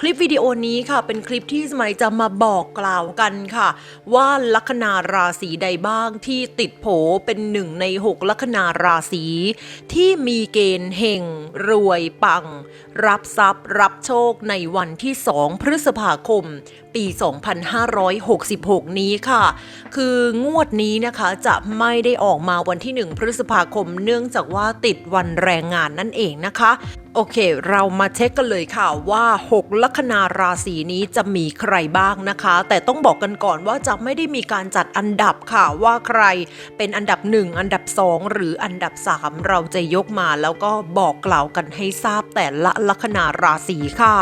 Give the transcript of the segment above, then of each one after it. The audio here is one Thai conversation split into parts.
คลิปวิดีโอนี้ค่ะ เป็นคลิปที่สมัยจะมาบอกกล่าวกันค่ะ ว่าลัคนาราศีใดบ้างที่ติดโผเป็นหนึ่งใน 6 ลัคนาราศี ที่มีเกณฑ์เฮงรวยปัง รับทรัพย์ รับโชคในวันที่ 2 พฤษภาคม ปี 2566 นี้ค่ะ คืองวดนี้นะคะจะไม่ได้ออกมาวันที่ 1 พฤษภาคม เนื่องจากว่าติดวันแรงงานนั่นเองนะคะ โอเค เรามาเช็คกันเลยค่ะว่า 6 ลัคนาราศีนี้จะมีใครบ้างนะคะ แต่ต้องบอกกันก่อนว่าจะไม่ได้มีการจัดอันดับค่ะว่าใครเป็นอันดับ 1 อันดับ 2 หรืออันดับ 3 เราจะยกมาแล้วก็บอกกล่าวกันให้ทราบแต่ละลัคนาราศีค่ะ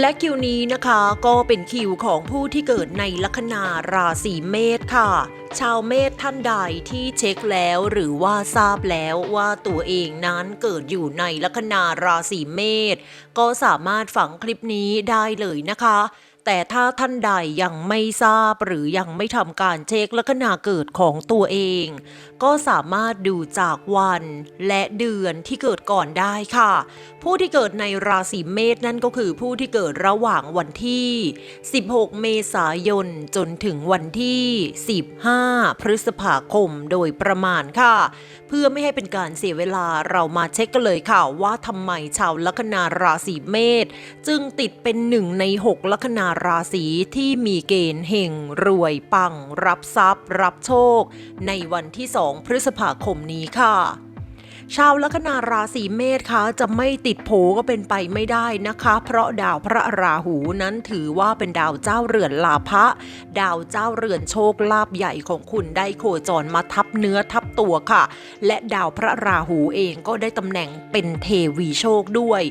และคิวนี้นะคะก็เป็นคิวของผู้ที่เกิดในลัคนาราศีเมษค่ะ ชาวเมษท่านใดที่เช็คแล้วหรือว่าทราบแล้วว่าตัวเองนั้นเกิดอยู่ในลัคนาราศีเมษก็สามารถฝังคลิปนี้ได้เลยนะคะ แต่ถ้าท่านใดยังไม่ทราบหรือยังไม่ทำการเช็คลัคนาเกิดของตัวเอง ก็สามารถดูจากวันและเดือนที่เกิดก่อนได้ค่ะ ผู้ที่เกิดในราศีเมษนั่นก็คือผู้ที่เกิดระหว่างวันที่ 16 เมษายนจนถึงวันที่ 15 พฤษภาคมโดยประมาณค่ะ พื่อไม่ให้เป็นการเสียเวลาเรามาเช็คกันเลยค่ะว่าทำไมชาวลัคนาราศีเมษจึงติดเป็นหนึ่งใน 6 ลัคนาราศีที่มีเกณฑ์เฮงรวยปัง รับทรัพย์ รับโชค ในวันที่ 2 พฤษภาคมนี้ค่ะชาวลัคนาราศีเมษคะจะไม่ติดโผก็เป็นไปไม่ได้นะคะ เพราะดาวพระราหูนั้นถือว่าเป็นดาวเจ้าเรือนลาภะดาวเจ้าเรือนโชคลาภใหญ่ของคุณได้โคจรมาทับเนื้อทับ ตัวค่ะ และดาวพระราหูเองก็ได้ตำแหน่งเป็นเทวีโชคด้วย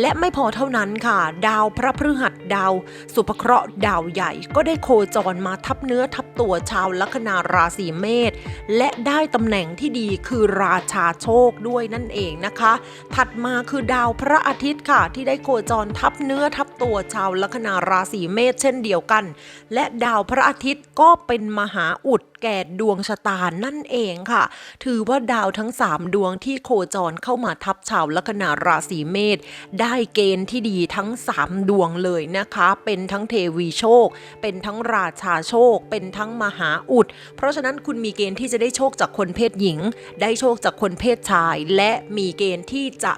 และไม่พอเท่านั้นค่ะ ดาวพระพฤหัสดาว สุภเคราะห์ดาวใหญ่ก็ได้โคจรมาทับเนื้อทับตัวชาวลัคนาราศีเมษและได้ตำแหน่งที่ดีคือราชาโชคด้วยนั่นเองนะคะ ถัดมาคือดาวพระอาทิตย์ค่ะ ที่ได้โคจรทับเนื้อทับตัวชาวลัคนาราศีเมษเช่นเดียวกัน และดาวพระอาทิตย์ก็เป็นมหาอุดแก่ดวงชะตานั่นเองค่ะถือว่าดาวทั้ง 3 ดวงที่โคจรเข้ามาทับชาวลัคนาราศีเมษได้เกณฑ์ที่ดีทั้ง 3 ดวงเลยนะคะ เป็นทั้งเทวีโชค เป็นทั้งราชาโชค เป็นทั้งมหาอุด เพราะฉะนั้นคุณมีเกณฑ์ที่จะได้โชคจากคนเพศหญิง ได้โชคจากคนเพศชาย และมีเกณฑ์ที่จะ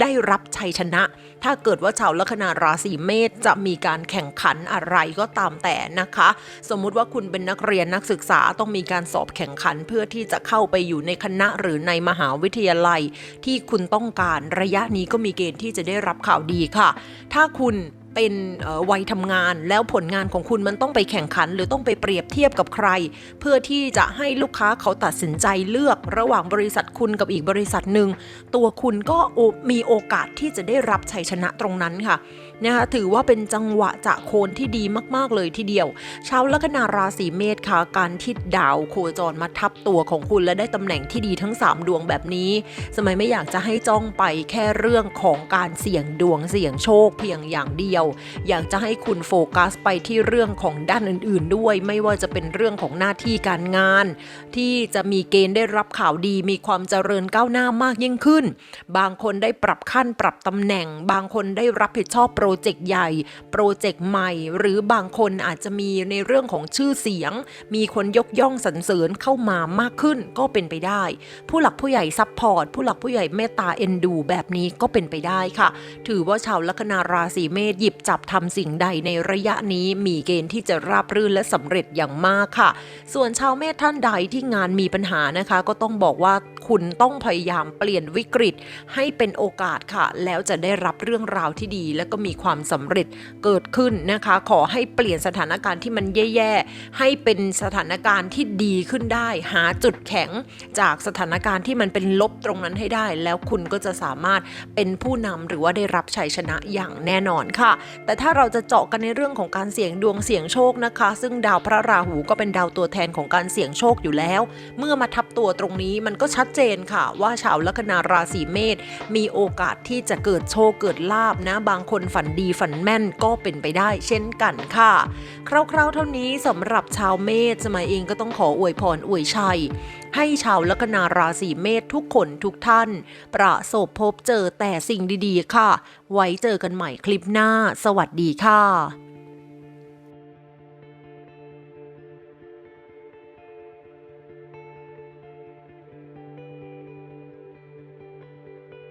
ได้รับชัยชนะ ถ้าเกิดว่าชาวลัคนาราศีเมษจะมีการแข่งขันอะไรก็ตามแต่นะคะ สมมุติว่าคุณเป็นนักเรียนนักศึกษาต้องมีการสอบแข่งขันเพื่อที่จะเข้าไปอยู่ในคณะหรือในมหาวิทยาลัย ที่คุณต้องการระยะนี้ก็มีเกณฑ์ที่จะได้รับข่าวดีค่ะ ถ้าคุณเป็นวัยทำงานแล้วผลงานของคุณมันต้องไปแข่งขัน หรือต้องไปเปรียบเทียบกับใคร เพื่อที่จะให้ลูกค้าเขาตัดสินใจเลือกระหว่างบริษัทคุณกับอีกบริษัทหนึ่งตัวคุณก็มีโอกาสที่จะได้รับชัยชนะตรงนั้นค่ะ นะคะถือว่าเป็นจังหวะจะโคนที่ดีมากๆเลยทีเดียวชาวลัคนาราศีเมษค่ะการที่ดาวโคจรมาทับตัวของคุณและได้ตำแหน่งที่ดีทั้ง 3 ดวงแบบนี้ สมัยไม่อยากจะให้จ้องไปแค่เรื่องของการเสี่ยงดวงเสี่ยงโชคเพียงอย่างเดียว อยากจะให้คุณโฟกัสไปที่เรื่องของด้านอื่น ๆ ด้วย ไม่ว่าจะเป็นเรื่องของหน้าที่การงาน ที่จะมีเกณฑ์ได้รับข่าวดีมีความเจริญก้าวหน้ามากยิ่งขึ้น บางคนได้ปรับขั้นปรับตำแหน่ง บางคนได้รับผิดชอบโปรเจกต์ใหญ่ โปรเจกต์ใหม่ หรือบางคนอาจจะมีในเรื่องของชื่อเสียง มีคนยกย่องสรรเสริญเข้ามามากขึ้นก็เป็นไปได้ ผู้หลักผู้ใหญ่ซัพพอร์ตผู้หลักผู้ใหญ่เมตตาเอ็นดู แบบนี้ก็เป็นไปได้ค่ะ ถือว่าชาวลัคนาราศีเมษหยิบจับทำสิ่งใดในระยะนี้มีเกณฑ์ที่จะราบรื่นและสำเร็จอย่างมากค่ะ ส่วนชาวเมษท่านใดที่งานมีปัญหานะคะ ก็ต้องบอกว่าคุณต้องพยายามเปลี่ยนวิกฤตให้เป็นโอกาสค่ะ แล้วจะได้รับเรื่องราวที่ดี และก็มีความสำเร็จเกิดขึ้นนะคะ ขอให้เปลี่ยนสถานการณ์ที่มันแย่ๆ ให้เป็นสถานการณ์ที่ดีขึ้นได้ หาจุดแข็งจากสถานการณ์ที่มันเป็นลบตรงนั้นให้ได้ แล้วคุณก็จะสามารถเป็นผู้นำหรือว่าได้รับชัยชนะอย่างแน่นอนค่ะ แต่ถ้าเราจะเจาะกันในเรื่องของการเสี่ยงดวงเสี่ยงโชคนะคะ ซึ่งดาวพระราหูก็เป็นดาวตัวแทนของการเสี่ยงโชคอยู่แล้ว เมื่อมาทับตัวตรงนี้มันก็ชัดเจนค่ะ ว่าชาวลัคนาราศีเมษมีโอกาสที่จะเกิดโชคเกิดลาบนะ บางคนฝันนดีฝันแม่นก็เป็นไปได้เช่นกันค่ะ คร่าวๆเท่านี้สำหรับชาวเมษสมัยเองก็ต้องขออวยพรอวยชัย ให้ชาวลัคนาราศีเมษทุกคนทุกท่าน ประสบพบเจอแต่สิ่งดีๆ ค่ะ ไว้เจอกันใหม่คลิปหน้า สวัสดีค่ะ